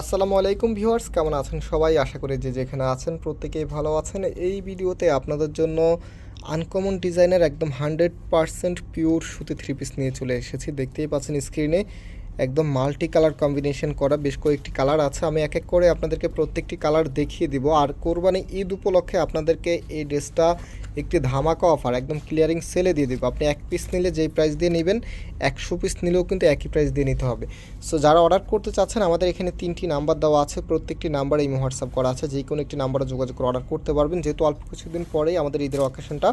আসসালামু আলাইকুম ভিউয়ার্স, কেমন আছেন সবাই? আশা করি যে যেখানে আছেন প্রত্যেকেই ভালো আছেন। এই ভিডিওতে আপনাদের জন্য আনকমন ডিজাইনের একদম হান্ড্রেড পারসেন্ট পিওর সুতি থ্রি পিস নিয়ে চলে এসেছি। দেখতেই পাচ্ছেন স্ক্রিনে একদম মাল্টি কালার কম্বিনেশন করা বেশ কয়েকটি কালার আছে। আমি এক এক করে আপনাদেরকে প্রত্যেকটি কালার দেখিয়ে দিব। আর কোরবানি ঈদ উপলক্ষে আপনাদেরকে এই ড্রেসটা একটি ধামাকা অফার একদম ক্লিয়ারিং সেলে দিয়ে দেবো। আপনি এক পিস নিলে যেই প্রাইস দিয়ে নেবেন, একশো পিস নিলেও কিন্তু একই প্রাইস দিয়ে নিতে হবে। সো যারা অর্ডার করতে চাচ্ছেন, আমাদের এখানে তিনটি নাম্বার দেওয়া আছে। প্রত্যেকটি নাম্বারে এই হোয়াটসঅ্যাপ করা আছে। যে কোনো একটি নাম্বারে যোগাযোগ করে অর্ডার করতে পারবেন। যেহেতু অল্প কিছুদিন পরেই আমাদের ঈদের অকেশনটা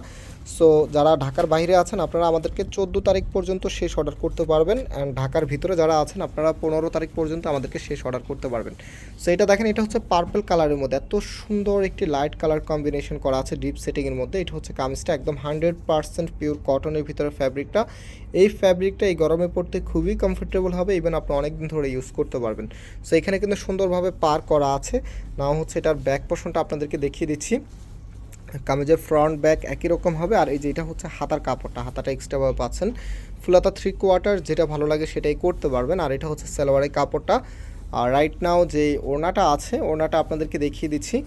সো যারা ঢাকার বাইরে আছেন, আপনারা আমাদেরকে চোদ্দ তারিখ পর্যন্ত শেষ অর্ডার করতে পারবেন। অ্যান্ড ঢাকার ভিতরে যারা আছেন, আপনারা পনেরো তারিখ পর্যন্ত আমাদেরকে শেষ অর্ডার করতে পারবেন। সো এটা দেখেন, এটা হচ্ছে পার্পল কালারের মধ্যে। এত সুন্দর একটি লাইট কালার কম্বিনেশন করা আছে ডিপ সেটিংয়ের মধ্যে। এটা হচ্ছে কামিজটা একদম হান্ড্রেড পার্সেন্ট পিওর কটনের ভিতরে ফ্যাব্রিকটা এই ফ্যাব্রিকটা এই গরমে পড়তে খুবই কমফোর্টেবল হবে ইভেন আপনি অনেক দিন ধরে ইউজ করতে পারবেন। সো এখানে কিন্তু সুন্দরভাবে পার করা আছে। নাও হচ্ছে এটার ব্যাক পোর্শনটা আপনাদেরকে দেখিয়ে দিচ্ছি। কামিজের ফ্রন্ট ব্যাক একই রকম হবে, আর এই যে এটা হচ্ছে হাতার কাপড়টা, হাতাটা এক্সট্রাভাবে পাচ্ছেন। ফুলাতা থ্রি কোয়ার্টার যেটা ভালো লাগে সেটাই করতে পারবেন। আর এটা হচ্ছে সালোয়ারের কাপড়টা। আর রাইট নাও যে ওড়নাটা আছে, ওড়নাটা আপনাদেরকে দেখিয়ে দিচ্ছি।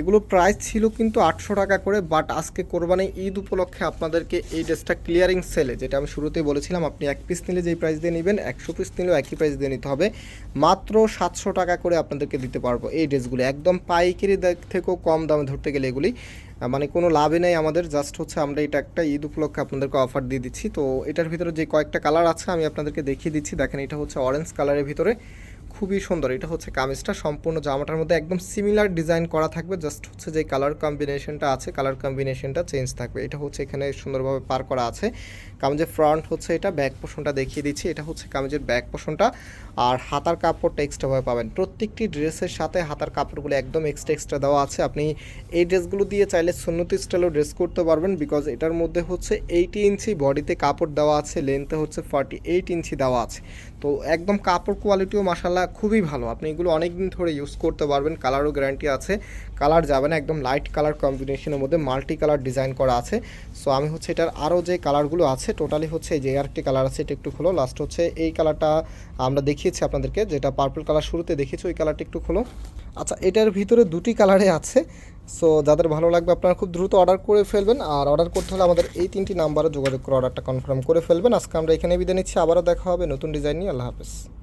এগুলো প্রাইস ছিল কিন্তু আটশো টাকা করে বাট আজকে কোরবানি ঈদ উপলক্ষে আপনাদেরকে এই ড্রেসটা ক্লিয়ারিং সেলে যেটা আমি শুরুতেই বলেছিলাম, আপনি এক পিস নিলে যেই প্রাইস দিয়ে নেবেন, একশো পিস নিলেও একই প্রাইস দিয়ে নিতে হবে। মাত্র সাতশো টাকা করে আপনাদেরকে দিতে পারব এই ড্রেসগুলো। একদম পাইকারি থেকেও কম দামে ধরতে গেলে এগুলি মানে কোনো লাভই নেই আমাদের জাস্ট হচ্ছে আমরা এটা একটা ঈদ উপলক্ষে আপনাদেরকে অফার দিয়ে দিচ্ছি। তো এটার ভিতরে যে কয়েকটা কালার আছে, আমি আপনাদেরকে দেখিয়ে দিচ্ছি। দেখেন এটা হচ্ছে অরেঞ্জ কালারের ভিতরে। খুবই সুন্দর। এটা হচ্ছে কামিজটা। সম্পূর্ণ জামাটার মধ্যে একদম সিমিলার ডিজাইন করা থাকবে। জাস্ট হচ্ছে যে কালার কম্বিনেশনটা আছে কালার কম্বিনেশনটা চেঞ্জ থাকবে। এটা হচ্ছে এখানে সুন্দরভাবে পার করা আছে। কামিজের ফ্রন্ট হচ্ছে এটা ব্যাক পোষণটা দেখিয়ে দিচ্ছি। এটা হচ্ছে কামিজের ব্যাক পোষণটা আর হাতার কাপড়টা এক্সট্রাভাবে পাবেন। প্রত্যেকটি ড্রেসের সাথে হাতার কাপড়গুলো একদম এক্সট্রা এক্সট্রা দেওয়া আছে। আপনি এই ড্রেসগুলো দিয়ে চাইলে সুন্নতি স্টাইলও ড্রেস করতে পারবেন বিকজ এটার মধ্যে হচ্ছে এইটি ইঞ্চি বডিতে কাপড় দেওয়া আছে। লেন্থে হচ্ছে ফর্টি এইট ইঞ্চি দেওয়া আছে। তো একদম কাপড় কোয়ালিটিও মাসাল্লাহ খুবই ভালো। আপনি এগুলো অনেক দিন ধরে ইউজ করতে পারবেন, কালারও গ্যারান্টি আছে। কালার যাবে না, একদম লাইট কালার কম্বিনেশনের মধ্যে মাল্টি কালার ডিজাইন করা আছে। সো আমি হচ্ছে এটার আরও যে কালারগুলো আছে টোটালি হচ্ছে যে আরেকটি কালার আছে, এটা একটু খোলো। লাস্ট হচ্ছে এই কালারটা আমরা দেখিয়েছি আপনাদেরকে, যেটা পার্পল কালার শুরুতে দেখিয়েছি, ওই কালারটা একটু খোলো। আচ্ছা এটার ভিতরে দুটি কালারে আছে। সো যাদের ভালো লাগবে, আপনারা খুব দ্রুত অর্ডার করে ফেলবেন। আর অর্ডার করতে হলে আমাদের এই তিনটি নাম্বারে যোগাযোগ করে অর্ডারটা কনফার্ম করে ফেলবেন। আজকে আমরা এখানে বিদায় নিচ্ছি। আবারও দেখা হবে নতুন ডিজাইন নিয়ে। আল্লাহ হাফেজ।